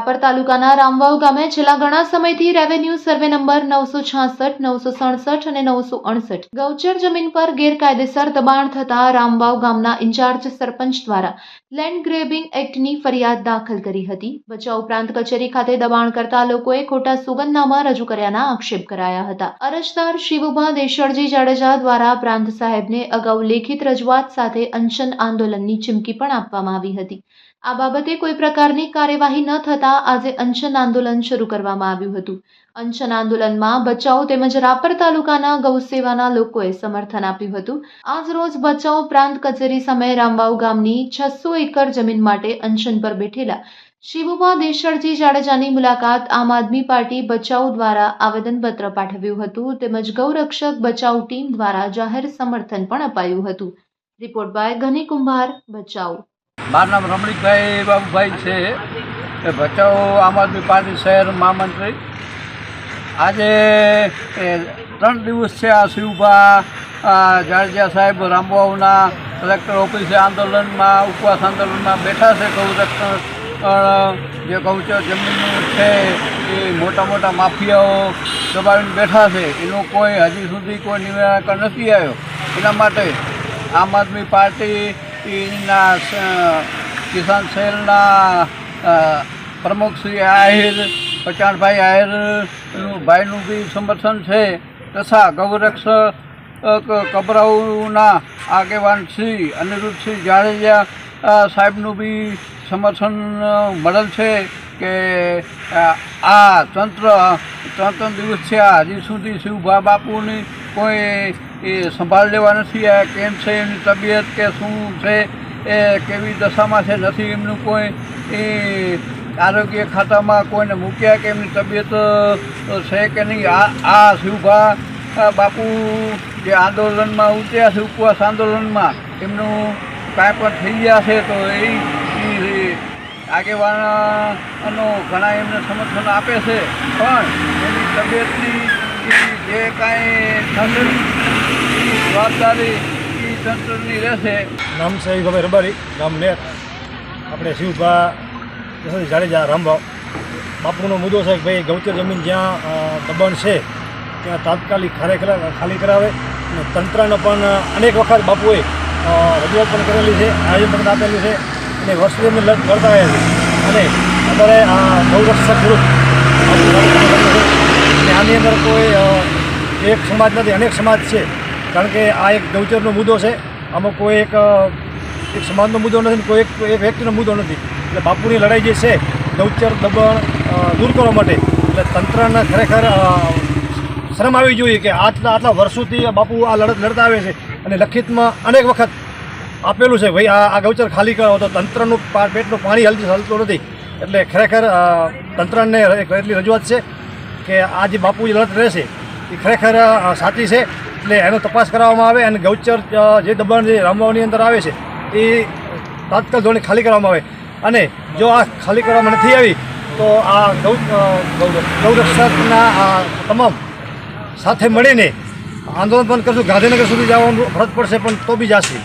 રાપર તાલુકાના રામવાવ ગામે છેલ્લા ઘણા સમયથી રેવન્યુ સર્વે નંબર નવસો છાસઠ, નવસો સડસઠ અને નવસો અડસઠ ગૌચર જમીન પર ગેરકાયદેસર દબાણ થતા રામવાવ ગામના ઇન્ચાર્જ સરપંચ દ્વારા લેન્ડ ગ્રેબિંગ એક્ટની ફરિયાદ દાખલ કરી હતી. બચાવ ઉપરાંત કચેરી ખાતે દબાણ કરતા લોકોએ ખોટા સુગંધનામા રજૂ કર્યાના આક્ષેપ કરાયા હતા. અરજદાર શિવુભા દેશળજી જાડેજા દ્વારા પ્રાંત સાહેબને અગાઉ લેખિત રજૂઆત સાથે અનશન આંદોલનની ચીમકી પણ આપવામાં આવી હતી. આ બાબતે કોઈ પ્રકારની કાર્યવાહી ન થતાં આજે અંશન આંદોલન શરૂ કરવામાં આવ્યું હતું. અંશન આંદોલનમાં બચાવ તેમજ રાપર તાલુકાના ગૌસેવાના લોકોએ સમર્થન આપ્યું હતું. આજ રોજ બચાવ પ્રાંત કચેરી સમયે રામવાવ ગામની છસો એકર જમીન માટે અંશન પર બેઠેલા શિવુભા દેશળજી જાડેજાની મુલાકાત આમ આદમી પાર્ટી બચાવ દ્વારા આવેદનપત્ર પાઠવ્યું હતું તેમજ ગૌરક્ષક બચાવ ટીમ દ્વારા જાહેર સમર્થન પણ અપાયું હતું. રિપોર્ટ બાય ઘની કુંભાર, બચાવ. મારું નામ રમણીકભાઈ બાબુભાઈ છે. એ ભચાઉ આમ આદમી પાર્ટી શહેર મહામંત્રી. આજે ત્રણ દિવસ છે આ શિવભા જાડેજા સાહેબ, રામબાઉના કલેક્ટર ઓફિસે આંદોલનમાં, ઉપવાસ આંદોલનમાં બેઠા છે. ગૌરક્ષણ જે ગૌચર જમીનનું છે, એ મોટા મોટા માફિયાઓ દબાવીને બેઠા છે. એનું કોઈ હજી સુધી કોઈ નિરાકરણ નથી આવ્યો. એના માટે આમ આદમી પાર્ટીના સ- કિસાન સેલના પ્રમુખ શ્રી આહિર, પચાણભાઈ આહિરનું ભાઈનું બી સમર્થન છે. તથા ગૌરક્ષક કબરાઉના આગેવાન શ્રી અનિરુદ્ધસિંહ જાડેજા સાહેબનું બી સમર્થન મળેલ છે કે આ તંત્ર ત્રણ ત્રણ દિવસ થયા હજી સુધી શિવભા બાપુની કોઈ એ સંભાળ લેવા નથી આ કેમ છે? એમની તબિયત કે શું છે? એ કેવી દશામાં છે? નથી એમનું કોઈ એ આરોગ્ય ખાતામાં કોઈને મૂક્યા કે એમની તબિયત છે કે નહીં? આ આ શિવભા બાપુ જે આંદોલનમાં ઉતર્યા છે, ઉપવાસ આંદોલનમાં, એમનું કાંઈ પણ થઈ ગયા છે તો એ આગેવાનાનો આગેવાનો ઘણા એમને સમર્થન આપે છે. પણ એની તબિયતની જવાબદારી એ તંત્રની રહેશે નામ છે ભાઈ રબારી ગામ મેર આપણે શિવભા જસોજી જાડેજા રામભાવ બાપુનો મુદ્દો છે કે ભાઈ ગૌચર જમીન જ્યાં દબાણ છે ત્યાં તાત્કાલિક ખરેખર ખાલી કરાવે અને તંત્રને પણ અનેક વખત બાપુએ રજૂઆત પણ કરેલી છે આયોજન પણ આપેલી છે અને એમને લડ કરતા આવ્યા છે અને અત્યારે આ ગૌરક્ષક ગ્રુપ આની અંદર કોઈ એક સમાજ નથી, અનેક સમાજ છે. કારણ કે આ એક ગૌચરનો મુદ્દો છે. આમાં કોઈ એક એક સમાજનો મુદ્દો નથી કોઈ એક એક વ્યક્તિનો મુદ્દો નથી. એટલે બાપુની લડાઈ જે છે ગૌચર દબાણ દૂર કરવા માટે એટલે તંત્રને ખરેખર શરમ આવી જોઈએ કે આટલા આટલા વર્ષોથી બાપુ આ લડત લડતા આવે છે અને લખિતમાં અનેક વખત આપેલું છે, ભાઈ આ આ ગૌચર ખાલી કરો. તો તંત્રનું પેટનું પાણી હલતી, હલતું નથી. એટલે ખરેખર તંત્રને એટલી રજૂઆત છે કે આ જે બાપુ જે લડત રહેશે એ ખરેખર સાચી છે. એટલે એનો તપાસ કરવામાં આવે અને ગૌચર જે દબાણ જે રામવાવની અંદર આવે છે, એ તાત્કાલિક ધોરણે ખાલી કરવામાં આવે. અને જો આ ખાલી કરવામાં નથી આવી, તો આ ગૌ ગૌરક્ષકના આ તમામ સાથે મળીને આંદોલન પણ કરશું. ગાંધીનગર સુધી જવાનું ફરજ પડશે પણ તો બી જાશે.